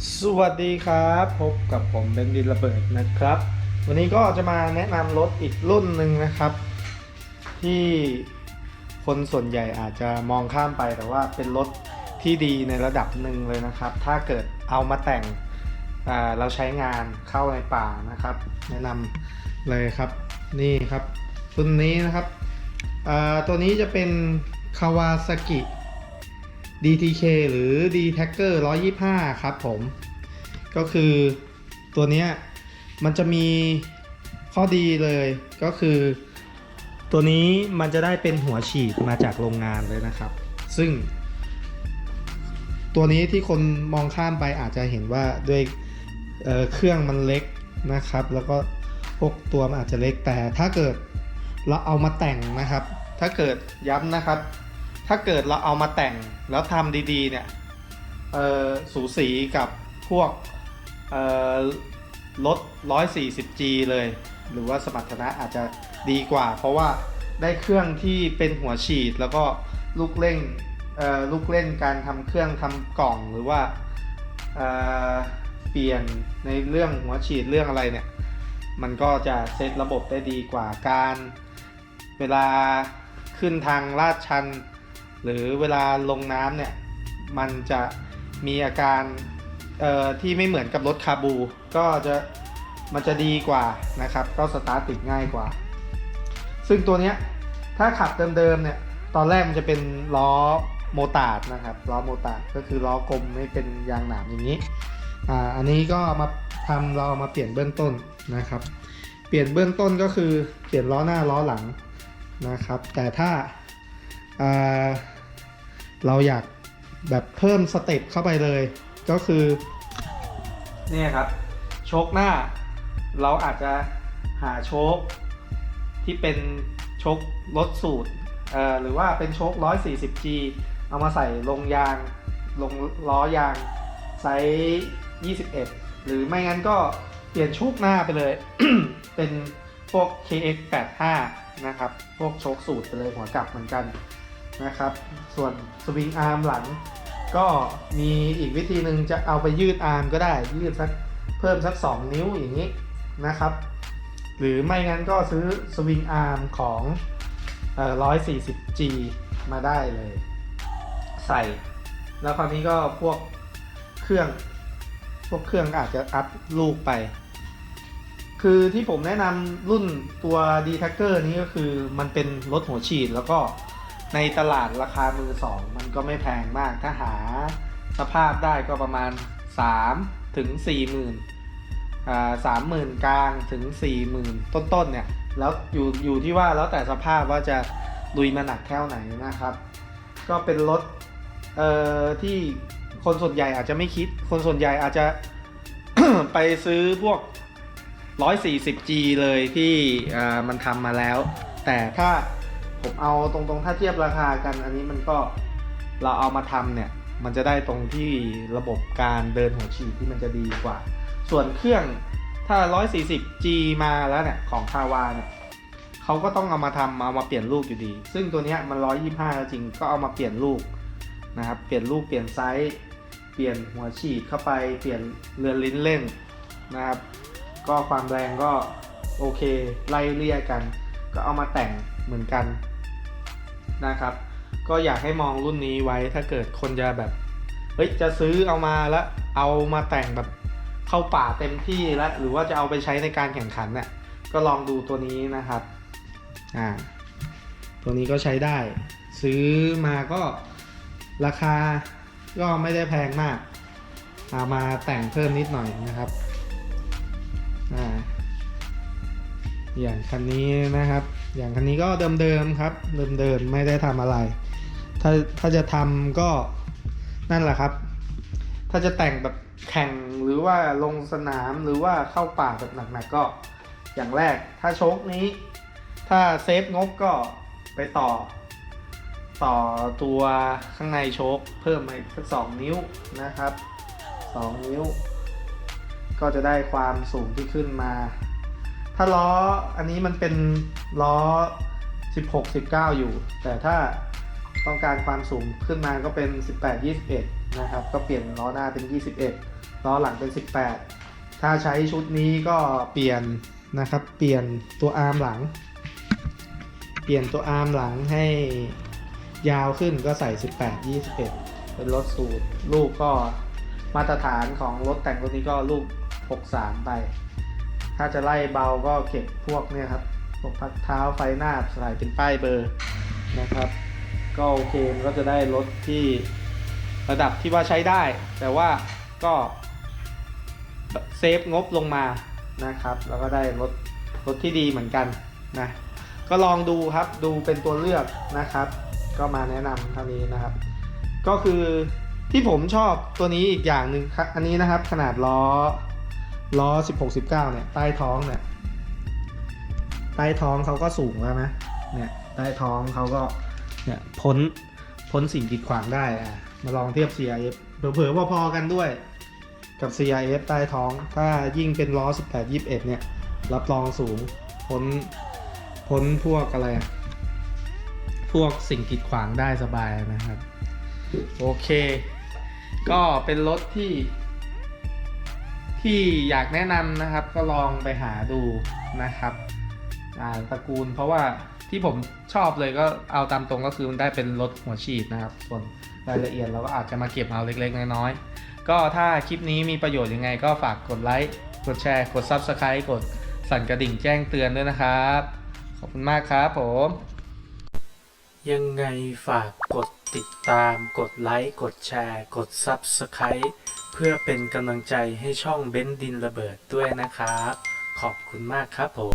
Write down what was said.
สวัสดีครับ พบกับผมเบนดินระเบิดนะครับ วันนี้ก็จะมาแนะนำรถอีกรุ่นหนึ่งนะครับ ที่คนส่วนใหญ่อาจจะมองข้ามไปแต่ว่าเป็นรถที่ดีในระดับหนึ่งเลยนะครับ ถ้าเกิดเอามาแต่งเราใช้งานเข้าในป่านะครับ แนะนำเลยครับนี่ครับรุ่นนี้นะครับตัวนี้จะเป็น Kawasaki DTK หรือ d t a c k e r 125 ครับผม ก็คือตัวเนี้ยมันจะมีข้อดีเลยก็คือ ตัวนี้มันจะได้เป็นหัวฉีดมาจากโรงงานเลยนะครับ ซึ่ง ตัวนี้ที่คนมองข้ามไปอาจจะเห็นว่าด้วยเเครื่องมันเล็กนะครับ แล้วก็พวกตัวมันอาจจะเล็กแต่ถ้าเกิดเราเอามาแต่งนะครับ ถ้าเกิดย้ำนะครับ ถ้าเกิดเราเอามาแต่งแล้วทำดีๆเนี่ยสูสีกับพวกเอ่อรถ 140G เลย หรือว่าสมรรถนะอาจจะดีกว่า เพราะว่าได้เครื่องที่เป็นหัวฉีดแล้วก็ลูกเล่นลูกเล่นการทำเครื่องทำกล่องหรือว่าเเปลี่ยนในเรื่องหัวฉีดเรื่องอะไรเนี่ย มันก็จะเซตระบบได้ดีกว่าการ เวลาขึ้นทางลาดชัน หรือเวลาลงน้ำเนี่ยมันจะมีอาการที่ไม่เหมือนกับรถคาบู ก็จะมันจะดีกว่านะครับ ก็สตาร์ทติดง่ายกว่า ซึ่งตัวเนี้ยถ้าขับเดิมๆเนี่ยตอนแรกมันจะเป็นล้อโมตาร์ดนะครับล้อโมตาร์ดก็คือล้อกลมไม่เป็นยางหนามอย่างนี้อ่าอันนี้ก็มาทำเราเอามาเปลี่ยนเบื้องต้นนะครับ เปลี่ยนเบื้องต้นก็คือเปลี่ยนล้อหน้าล้อหลังนะครับ แต่ถ้าอ่า เราอยากแบบเพิ่มสเต็ปเข้าไปเลย ก็คือเนี่ยครับ โชคหน้า เราอาจจะหาโชคที่เป็นโชคลดสูตรเอ่อหรือว่าเป็นโชค 140G เอามาใส่ลงยางลงล้อยางไซส์21 หรือไม่งั้นก็เปลี่ยนโชคหน้าไปเลย เป็นพวก KX85 นะครับ พวกโชคสูตรไปเลยหัวกลับเหมือนกัน นะครับ ส่วนสวิงอาร์มหลัง ก็มีอีกวิธีหนึ่งจะเอาไปยืดอาร์มก็ได้ยืดสักเพิ่มสัก 2 นิ้วอย่างนี้นะครับ หรือไม่งั้นก็ซื้อสวิงอาร์มของเอ่อ 140G มาได้เลย ใส่ แล้วคราวนี้ก็พวกเครื่องพวกเครื่องอาจจะอัพลูกไป คือที่ผมแนะนำรุ่นตัว d t a c k e r นี้ก็คือมันเป็นรถหัวฉีดแล้วก็ ในตลาดราคามือสองมันก็ไม่แพงมากถ้าหาสภาพได้ก็ประมาณ 3 ถึง 4 หมื่นอ่าสามหมื่นกลางถึง 4 หมื่นต้นๆเนี่ยแล้วอยู่อยู่ที่ว่าแล้วแต่สภาพว่าจะลุยมาหนักแค่ไหนนะครับ ก็เป็นรถเอ่อที่คนส่วนใหญ่อาจจะไม่คิด คนส่วนใหญ่อาจจะไปซื้อพวก 140G เลยที่อ่ามันทำมาแล้ว แต่ถ้า ผมเอาตรงๆ ถ้าเทียบราคากัน อันนี้มันก็เราเอามาทำเนี่ย มันจะได้ตรงที่ระบบการเดินหัวฉีดที่มันจะดีกว่า ส่วนเครื่องถ้า 140G มาแล้วเนี่ย ของคาวาเนี่ยเขาก็ต้องเอามาทำเอามาเปลี่ยนลูกอยู่ดี ซึ่งตัวเนี้ยมัน 125ก็จริงก็เอามาเปลี่ยนลูกนะครับ เปลี่ยนลูกเปลี่ยนไซส์เปลี่ยนหัวฉีดเข้าไปเปลี่ยนเรือนลิ้นเล่นนะครับ ก็ความแรงก็โอเคไล่เลี่ยกัน ก็เอามาแต่งเหมือนกัน นะครับ ก็อยากให้มองรุ่นนี้ไว้ถ้าเกิดคนจะแบบเฮ้ยจะซื้อเอามาแล้วเอามาแต่งแบบเข้าป่าเต็มที่แล้วหรือว่าจะเอาไปใช้ในการแข่งขันเนี่ยก็ลองดูตัวนี้นะครับอ่าตัวนี้ก็ใช้ได้ ซื้อมาก็ราคาก็ไม่ได้แพงมากเอามาแต่งเพิ่มนิดหน่อยนะครับอ่าอย่างคันนี้นะครับ อย่างคันนี้ก็เดิมๆครับเดิมๆไม่ได้ทำอะไร ถ้าถ้าจะทำก็นั่นแหละครับ ถ้าจะแต่งแบบแข่งหรือว่าลงสนามหรือว่าเข้าป่าแบบหนักๆก็อย่างแรกถ้าโชคนี้ ถ้าเซฟงบก็ไปต่อ ต่อตัวข้างในโชคเพิ่มมาอีกสักสองนิ้วนะครับสองนิ้ว ก็จะได้ความสูงที่ขึ้นมา ถ้าล้ออันนี้มันเป็นล้อ 16 19 อยู่ แต่ถ้าต้องการความสูงขึ้นมาก็เป็น 18 21 นะครับ ก็เปลี่ยนล้อหน้าเป็น 21 ล้อหลังเป็น 18 ถ้าใช้ชุดนี้ก็เปลี่ยนนะครับ เปลี่ยนตัวอาร์มหลัง เปลี่ยนตัวอาร์มหลังให้ยาวขึ้นก็ใส่ 18 21 เป็นรถสูตร ลูกก็มาตรฐานของรถแต่งรถนี้ก็ลูก 63 ไป ถ้าจะไล่เบาก็เก็บพวกเนี่ยครับพวกพักเท้าไฟหน้าใส่เป็นป้ายเบอร์นะครับ ก็โอเคมันก็จะได้รถที่ระดับที่ว่าใช้ได้ แต่ว่าก็เซฟงบลงมานะครับ แล้วก็ได้รถรถที่ดีเหมือนกันนะก็ลองดูครับดูเป็นตัวเลือกนะครับ ก็มาแนะนำเท่านี้นะครับ ก็คือที่ผมชอบตัวนี้อีกอย่างหนึ่งครับอันนี้นะครับขนาดล้อ ล้อ 16 19 เนี่ย ใต้ท้องเนี่ย ใต้ท้องเขาก็สูงแล้วนะ เนี่ย ใต้ท้องเขาก็ เนี่ย พ้น พ้นสิ่งกีดขวางได้อะ มาลองเทียบ CRF เผลอๆพอๆกันด้วย กับ CRF ใต้ท้อง ถ้ายิ่งเป็นล้อ 18 21 เนี่ย รับรองสูง พ้น พ้นพวกอะไร พวกสิ่งกีดขวางได้สบายนะครับ โอเค ก็เป็นรถที่ ที่อยากแนะนำนะครับก็ลองไปหาดูนะครับตระกูลเพราะว่าที่ผมชอบเลยก็เอาตามตรงก็คือมันได้เป็นรถหัวฉีดนะครับ ส่วนรายละเอียดเราก็อาจจะมาเก็บเอาเล็กๆ น้อยๆ ก็ถ้าคลิปนี้มีประโยชน์ยังไงก็ฝากกดไลค์กดแชร์ กด Subscribe กดสั่นกระดิ่งแจ้งเตือนด้วยนะครับ ขอบคุณมากครับผม ยังไงฝากกดติดตาม กดไลค์ กดแชร์ กด Subscribe เพื่อเป็นกำลังใจให้ช่องเบ้นดินระเบิดด้วยนะครับ ขอบคุณมากครับผม